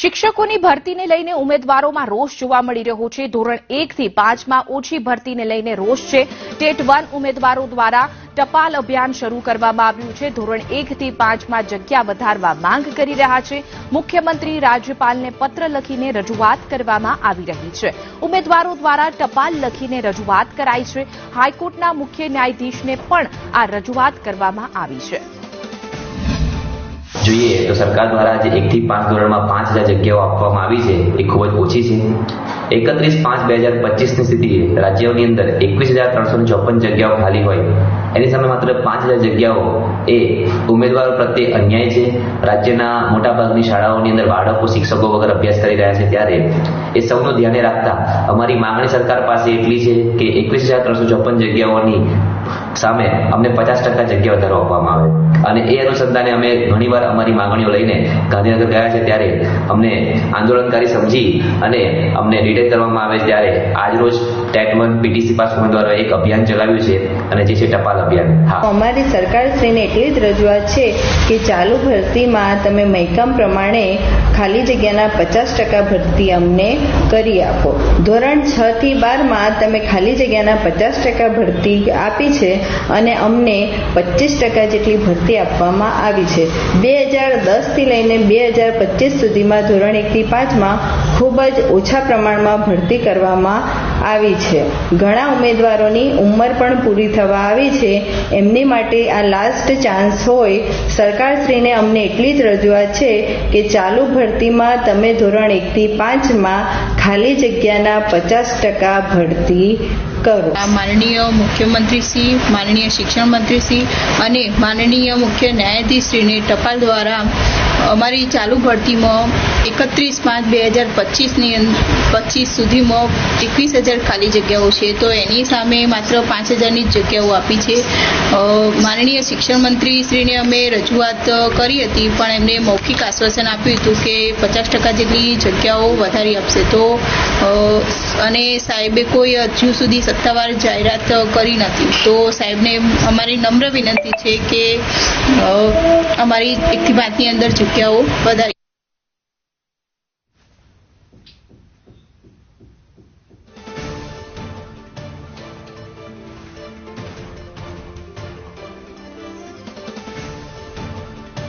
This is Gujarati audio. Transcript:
શિક્ષકોની ભરતીને લઈને ઉમેદવારોમાં રોષ જોવા મળી રહ્યો છે. ધોરણ એકથી પાંચમાં ઓછી ભરતીને લઈને રોષ છે. ટેટ વન ઉમેદવારો દ્વારા ટપાલ અભિયાન શરૂ કરવામાં આવ્યું છે. ધોરણ એકથી પાંચમાં જગ્યા વધારવા માંગ કરી રહ્યા છે. મુખ્યમંત્રી રાજ્યપાલને પત્ર લખીને રજૂઆત કરવામાં આવી રહી છે. ઉમેદવારો દ્વારા ટપાલ લખીને રજૂઆત કરાઈ છે. હાઈકોર્ટના મુખ્ય ન્યાયાધીશને પણ આ રજૂઆત કરવામાં આવી છે. જોઈએ તો સરકાર દ્વારા જે એકથી પાંચ ધોરણમાં પાંચ હજાર જગ્યાઓ આપવામાં આવી છે, એ ખૂબ જ ઓછી છે. એકત્રીસ પાંચ બે હજાર પચીસની સ્થિતિએ રાજ્યોની અંદર એકવીસ હજાર ત્રણસો ચોપન જગ્યાઓ ખાલી હોય. એની સામે માત્ર પાંચ હજાર જગ્યાઓ એ ઉમેદવારો પ્રત્યે અન્યાય છે. રાજ્યના મોટાભાગની શાળાઓની અંદર બાળકો, શિક્ષકો વગર અભ્યાસ કરી રહ્યા છે ત્યારે એ સૌનું ધ્યાને રાખતા અમારી માંગણી સરકાર પાસે એટલી છે કે એકવીસ હજાર ત્રણસો ચોપન જગ્યાઓની સામે અમને પચાસ ટકા જગ્યા વધારો આપવામાં આવે. અને એ અનુસંધાને અમે ઘણીવાર અમારી માંગણીઓ લઈને ગાંધીનગર ગયા છે ત્યારે અમને આંદોલનકારી સમજી અને અમને રિટેક કરવામાં આવે ત્યારે આજરોજ ટેટ વન પીટીસી પાસ દ્વારા એક અભિયાન ચલાવ્યું છે અને જે છે ટપાલ અભિયાન. અમારી સરકારશ્રીને એટલી જ રજૂઆત છે કે ચાલુ ભરતીમાં તમે મહેકમ પ્રમાણે ખાલી જગ્યાના પચાસ ટકા ભરતી અમને કરી આપો. ધોરણ છ થી બારમાં તમે ખાલી જગ્યાના પચાસ ટકા ભરતી આપી છે અને અમને પચીસ ટકા જેટલી ભરતી આપવામાં આવી છે. બે હજાર દસથી લઈને બે હજાર પચીસ સુધીમાં ધોરણ એકથી પાંચમાં ખૂબ જ ઓછા પ્રમાણમાં ભરતી કરવામાં આવી છે. ઘણા ઉમેદવારોની ઉંમર પણ પૂરી થવા આવી છે. એમની માટે આ લાસ્ટ ચાન્સ હોય, સરકારશ્રીને અમને એટલી જ રજૂઆત છે કે ચાલુ ભરતીમાં તમે ધોરણ એકથી પાંચમાં ખાલી જગ્યાના પચાસ ટકા ભરતી કરો. માનનીય મુખ્યમંત્રીશ્રી માનનીય શિક્ષણ મંત્રીશ્રી અને માનનીય મુખ્ય ન્યાયાધીશશ્રીને ટપાલ દ્વારા અમારી ચાલુ ભરતીમાં એકત્રીસ પાંચ બે હજાર પચીસની પચીસ સુધીમાં એકવીસ હજાર ખાલી જગ્યાઓ છે. તો એની સામે માત્ર પાંચ હજારની જ જગ્યાઓ આપી છે. માનનીય શિક્ષણ મંત્રીશ્રીને અમે રજૂઆત કરી હતી, પણ એમને મૌખિક આશ્વાસન આપ્યું હતું કે પચાસ ટકા જેટલી જગ્યાઓ વધારી આપશે. તો અને સાહેબે કોઈ હજુ સુધી સત્તાવાર જાહેરાત કરી નથી. તો સાહેબને અમારી નમ્ર વિનંતી છે કે અમારી એકથી પાંચની અંદર જગ્યાઓ વધારી